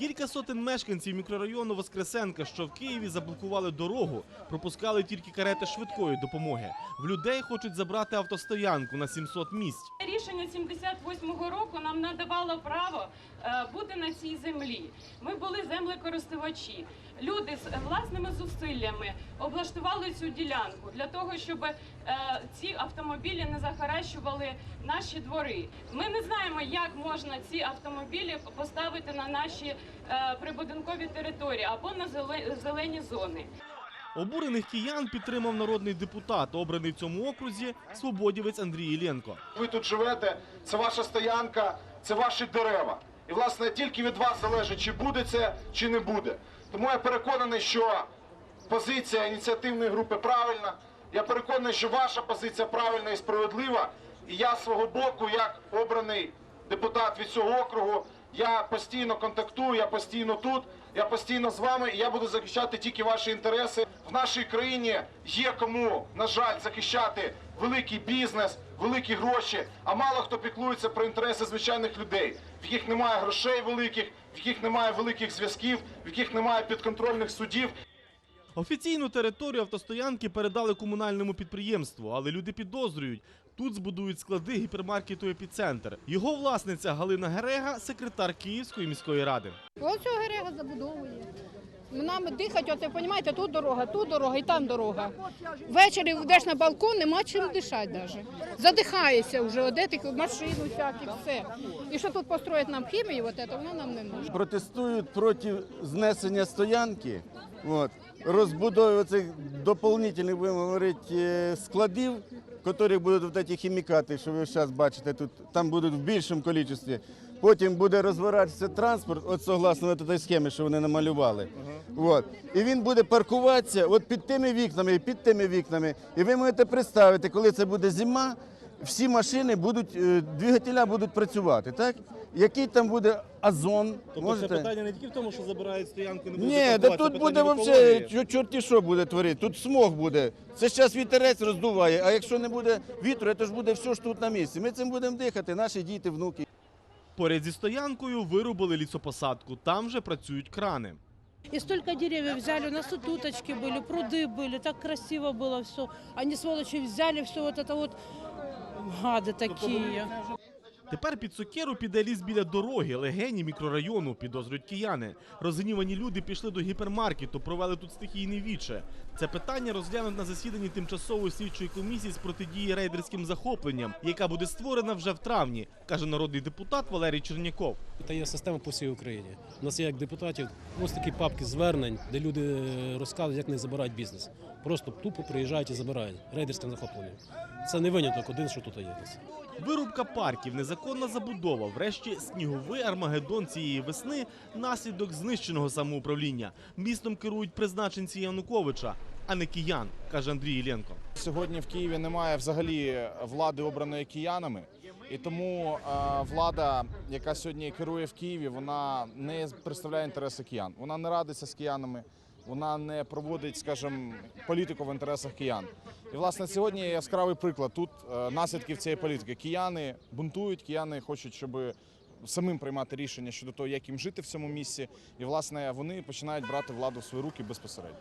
Кілька сотень мешканців мікрорайону Воскресенка, що в Києві заблокували дорогу, пропускали тільки карети швидкої допомоги. В людей хочуть забрати автостоянку на 700 місць. Рішення 78-го року нам надавало право бути на цій землі. Ми були землекористувачі. Люди з власними зусиллями облаштували цю ділянку для того, щоб е, ці автомобілі не захаращували наші двори. Ми не знаємо, як можна ці автомобілі поставити на наші е, прибудинкові території або на зеле- зелені зони. Обурених киян підтримав народний депутат, обраний в цьому окрузі свободівець Андрій Іллєнко. Ви тут живете, це ваша стоянка, це ваші дерева. І, власне, тільки від вас залежить, чи буде це, чи не буде. Тому я переконаний, що позиція ініціативної групи правильна. Я переконаний, що ваша позиція правильна і справедлива. І я свого боку, як обраний депутат від цього округу, я постійно контактую, я постійно тут, я постійно з вами, і я буду захищати тільки ваші інтереси. В нашій країні є кому, на жаль, захищати великий бізнес, великі гроші, а мало хто піклується про інтереси звичайних людей, в яких немає грошей великих, в яких немає великих зв'язків, в яких немає підконтрольних судів. Офіційну територію автостоянки передали комунальному підприємству, але люди підозрюють. Тут збудують склади гіпермаркету епіцентр. Його власниця Галина Герега, секретар Київської міської ради. Ось Герега забудовує. Нам дихати, оце, розумієте, тут дорога, тут дорога і там дорога. Ввечері йдеш на балкон, нема чим дишати навіть. Задихаєшся вже, оде тільки машину всякі, все. І що тут построїть нам хімію, от це, воно нам не нужно. протестують проти знесення стоянки, от, розбудови цих доповнительних, будемо говорити, е, складів, в яких будуть ці хімікати, що ви зараз бачите тут, там будуть в більшому кількості. Потім буде розворачуватися транспорт, от согласно от цієї схеми, що вони намалювали. От. І він буде паркуватися от під тими вікнами і під тими вікнами. І ви можете представити, коли це буде зима, всі машини будуть, е, двигателя будуть працювати, так? Який там буде озон? можете? не тільки в тому, що забирають стоянку, не буде Ні, да тут буде взагалі чор- чорті що буде творити. Тут смог буде. Це зараз вітерець роздуває, а якщо не буде вітру, то ж буде все ж тут на місці. Ми цим будемо дихати, наші діти, внуки. Поряд зі стоянкою вирубили лісопосадку. Там же працюють крани. И столько деревьев взяли, у нас тут уточки были, пруды были, так красиво было все. Они, сволочи, взяли все вот это вот, гады такие. Тепер під сокеру піде ліс біля дороги, легені мікрорайону, підозрюють кияни. Розгнівані люди пішли до гіпермаркету, провели тут стихійне віче. Це питання розглянуть на засіданні тимчасової слідчої комісії з протидії рейдерським захопленням, яка буде створена вже в травні, каже народний депутат Валерій Черняков. Це є система по всій Україні. У нас є як депутатів ось такі папки звернень, де люди е, розказують, як не забирають бізнес. Просто тупо приїжджають і забирають рейдерським захопленням. Це не виняток один, що тут є. Вирубка парків, незаконна забудова, врешті сніговий армагеддон цієї весни наслідок знищеного самоуправління. Містом керують призначенці Януковича, а не киян, каже Андрій Іллєнко. Сьогодні в Києві немає взагалі влади обраної киянами, і тому е, влада, яка сьогодні керує в Києві, вона не представляє інтереси киян. Вона не радиться з киянами, вона не проводить, скажімо, політику в інтересах киян. І власне сьогодні яскравий приклад тут е, наслідків цієї політики. Кияни бунтують, кияни хочуть, щоб самим приймати рішення щодо того, як їм жити в цьому місці. І власне вони починають брати владу в свої руки безпосередньо.